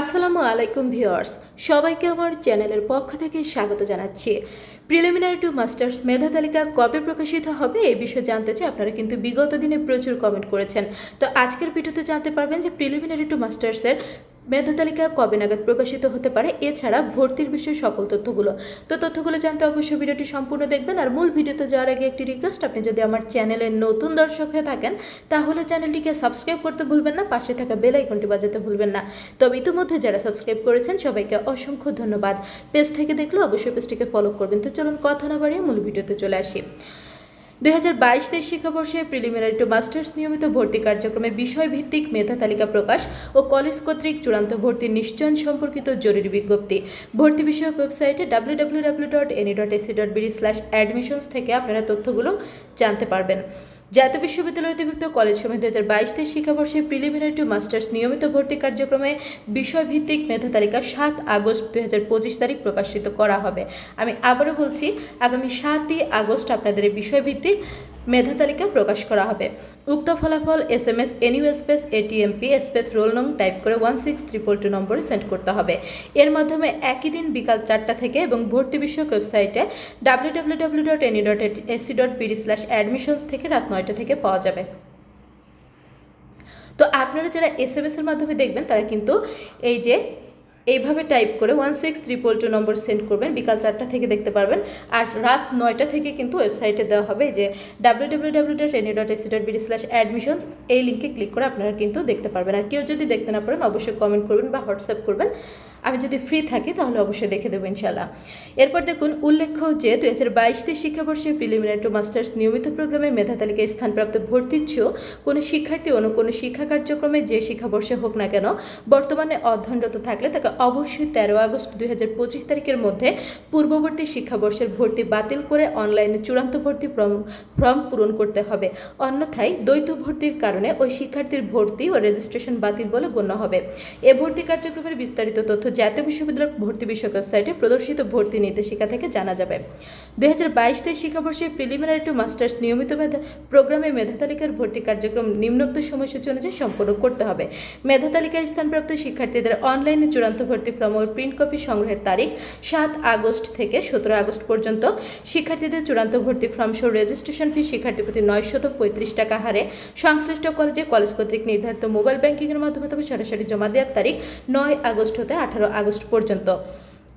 আসসালামু আলাইকুম ভিউয়ার্স, সবাইকে আমার চ্যানেলের পক্ষ থেকে স্বাগত জানাচ্ছি। প্রিলিমিনারি টু মাস্টার্স মেধা তালিকা কবে প্রকাশিত হবে এই বিষয়ে জানতে চাই, আপনারা কিন্তু বিগত দিনে প্রচুর কমেন্ট করেছেন। তো আজকের ভিডিওতে জানতে পারবেন যে প্রিলিমিনারি টু মাস্টার্সের মেধা তালিকা কবে নাগাদ প্রকাশিত হতে পারে, এছাড়া ভর্তির বিষয়ে সকল তথ্যগুলো। তো তথ্যগুলো জানতে অবশ্যই ভিডিওটি সম্পূর্ণ দেখবেন, আর মূল ভিডিওতে যাওয়ার আগে একটি রিকোয়েস্ট আপনি যদি আমার চ্যানেলের নতুন দর্শক হয়ে থাকেন, তাহলে চ্যানেলটিকে সাবস্ক্রাইব করতে ভুলবেন না, পাশে থাকা বেল আইকনটি বাজাতে ভুলবেন না। তবে ইতিমধ্যে যারা সাবস্ক্রাইব করেছেন, সবাইকে অসংখ্য ধন্যবাদ। পেজ থেকে দেখলে অবশ্যই পেজটিকে ফলো করবেন। তো চলুন কথা না বাড়িয়ে মূল ভিডিওতে চলে আসি। দুই হাজার বাইশ তেইশ শিক্ষাবর্ষে প্রিলিমিনারি টু মাস্টার্স নিয়মিত ভর্তি কার্যক্রমে বিষয়ভিত্তিক মেধা তালিকা প্রকাশ ও কলেজ কর্তৃক চূড়ান্ত ভর্তির নিশ্চয়ন সম্পর্কিত জরুরি বিজ্ঞপ্তি। ভর্তি বিষয়ক ওয়েবসাইটে W W W dot NU dot AC dot BD slash admissions থেকে আপনারা তথ্যগুলো জানতে পারবেন। জাতীয় বিশ্ববিদ্যালয় অধিভুক্ত কলেজ সময় দু হাজার বাইশ তেইশ শিক্ষাবর্ষে প্রিলিমিনারি টু মাস্টার্স নিয়মিত ভর্তি কার্যক্রমে বিষয়ভিত্তিক মেধা তালিকা সাত আগস্ট দুই হাজার পঁচিশ তারিখ প্রকাশিত করা হবে। আমি আবারও বলছি, আগামী সাতই আগস্ট আপনাদের বিষয়ভিত্তিক মেধা তালিকা প্রকাশ করা হবে। উক্ত ফলাফল S M S, NU space ATMP space, roll নং টাইপ করে ওয়ান সিক্স ট্রিপল টু নম্বরে সেন্ড করতে হবে। এর মাধ্যমে একই দিন বিকাল চারটা থেকে এবং ভর্তি বিষয়ক ওয়েবসাইটে W W W dot NU dot AC dot BD slash admissions থেকে রাত নয়টা থেকে পাওয়া যাবে। তো আপনারা যারা এস এম এর মাধ্যমে দেখবেন, তারা কিন্তু এই যে এইভাবে টাইপ করে ওয়ান সিক্স ট্রিপল টু নম্বর সেন্ড করবেন, বিকাল চারটা থেকে দেখতে পারবেন। আর রাত নয়টা থেকে কিন্তু ওয়েবসাইটে দেওয়া হবে যে W W W dot NU dot AC dot BD slash admissions এই লিঙ্কে ক্লিক করে আপনারা কিন্তু দেখতে পারবেন। আর কেউ যদি দেখতে না পারেন, অবশ্যই কমেন্ট করবেন বা হোয়াটসঅ্যাপ করবেন। আমি যদি ফ্রি থাকি, তাহলে অবশ্যই দেখে দেবো ইনশাল্লাহ এরপর দেখুন, উল্লেখ্য যে দু হাজার বাইশ তেইশ শিক্ষাবর্ষে প্রিলিমিনারি টু মাস্টার্স নিয়মিত প্রোগ্রামে মেধা তালিকায় স্থানপ্রাপ্ত ভর্তির চেয়েও কোনো শিক্ষার্থী অন্য কোনো শিক্ষা কার্যক্রমে যে শিক্ষাবর্ষে হোক না কেন, বর্তমানে অধ্যয়নরত থাকলে তাকে অবশ্যই তেরো আগস্ট দুই হাজার পঁচিশ তারিখের মধ্যে পূর্ববর্তী শিক্ষাবর্ষের ভর্তি বাতিল করে অনলাইনে চূড়ান্ত ভর্তি ফর্ম পূরণ করতে হবে। অন্যথায় দ্বৈত ভর্তির কারণে ওই শিক্ষার্থীর ভর্তি ও রেজিস্ট্রেশন বাতিল বলে গণ্য হবে। এ ভর্তি কার্যক্রমের বিস্তারিত তথ্য জাতীয় বিশ্ববিদ্যালয় ভর্তি বিষয়ক ওয়েবসাইটে প্রদর্শিত ভর্তি নির্দেশিকা থেকে জানা যাবে। দুই হাজার বাইশ তেইশ শিক্ষাবর্ষে প্রিলিমিনারি টু মাস্টার্স নিয়মিত মেধা, প্রোগ্রামে মেধা তালিকার ভর্তি কার্যক্রম নিম্নোক্ত সময়সূচি অনুযায়ী সম্পন্ন করতে হবে। মেধা তালিকায় স্থানপ্রাপ্ত শিক্ষার্থীদের অনলাইনে চূড়ান্ত ভর্তি ফর্ম ও প্রিন্ট কপি সংগ্রহের তারিখ সাত আগস্ট থেকে সতেরো আগস্ট পর্যন্ত। শিক্ষার্থীদের চূড়ান্ত ভর্তি ফর্ম সহ রেজিস্ট্রেশন ফি শিক্ষার্থী প্রতি নয়শত পঁয়ত্রিশ টাকা হারে। সংশ্লিষ্ট কলেজে কলেজ কর্তৃক নির্ধারিত মোবাইল ব্যাংকিংয়ের মাধ্যমে তবে সরাসরি জমা দেওয়ার তারিখ নয় আগস্ট হতে আঠারো আগস্ট পর্যন্ত।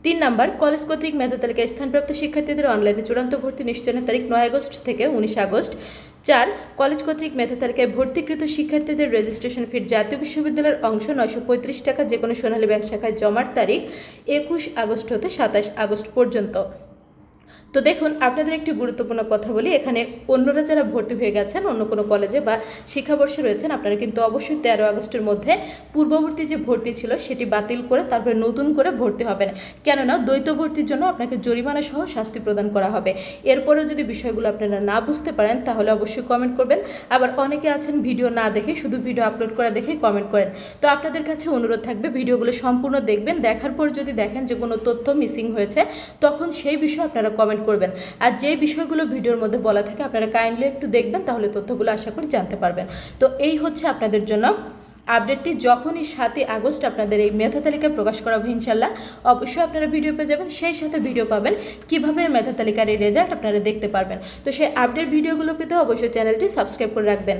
তিন নম্বর, কলেজ কর্তৃক মেধা তালিকায় স্থানপ্রাপ্ত শিক্ষার্থীদের অনলাইনে চূড়ান্ত ভর্তি নিশ্চয়নের তারিখ নয় আগস্ট থেকে উনিশ আগস্ট। চার, কলেজ কর্তৃক মেধা তালিকায় ভর্তিকৃত শিক্ষার্থীদের রেজিস্ট্রেশন ফির জাতীয় বিশ্ববিদ্যালয়ের অংশ নয়শো পঁয়ত্রিশ টাকা যে কোনো সোনালী ব্যাংক শাখায় জমার তারিখ একুশ আগস্ট হতে সাতাশ আগস্ট পর্যন্ত। তো দেখুন, আপনাদের একটি গুরুত্বপূর্ণ কথা বলি। এখানে অন্যরা যারা ভর্তি হয়ে গেছেন, অন্য কোনো কলেজে বা শিক্ষাবর্ষে রয়েছেন, আপনারা কিন্তু অবশ্যই তেরো আগস্টের মধ্যে পূর্ববর্তী যে ভর্তি ছিল, সেটি বাতিল করে তারপরে নতুন করে ভর্তি হবেন। কেননা, দ্বৈত ভর্তির জন্য আপনাকে জরিমানা সহ শাস্তি প্রদান করা হবে। এরপরেও যদি বিষয়গুলো আপনারা না বুঝতে পারেন, তাহলে অবশ্যই কমেন্ট করবেন। আবার অনেকে আছেন ভিডিও না দেখে, শুধু ভিডিও আপলোড করা দেখেই কমেন্ট করেন। তো আপনাদের কাছে অনুরোধ থাকবে, ভিডিওগুলো সম্পূর্ণ দেখবেন। দেখার পর যদি দেখেন যে কোনো তথ্য মিসিং হয়েছে, তখন সেই বিষয়ে আপনারা কমেন্ট করবেন। আর যে বিষয়গুলো ভিডিওর মধ্যে বলা থাকে, আপনারা কাইন্ডলি একটু দেখবেন, তাহলে তথ্যগুলো আশা করি জানতে পারবেন। তো এই হচ্ছে আপনাদের জন্য আপডেটটি যখনই সাতই আগস্ট আপনাদের এই মেধা তালিকা প্রকাশ করা হবে ইনশাল্লাহ অবশ্যই আপনারা ভিডিও পেয়ে যাবেন। সেই সাথে ভিডিও পাবেন কীভাবে মেধা তালিকার এই রেজাল্ট আপনারা দেখতে পারবেন। তো সেই আপডেট ভিডিওগুলো পেতে অবশ্যই চ্যানেলটি সাবস্ক্রাইব করে রাখবেন।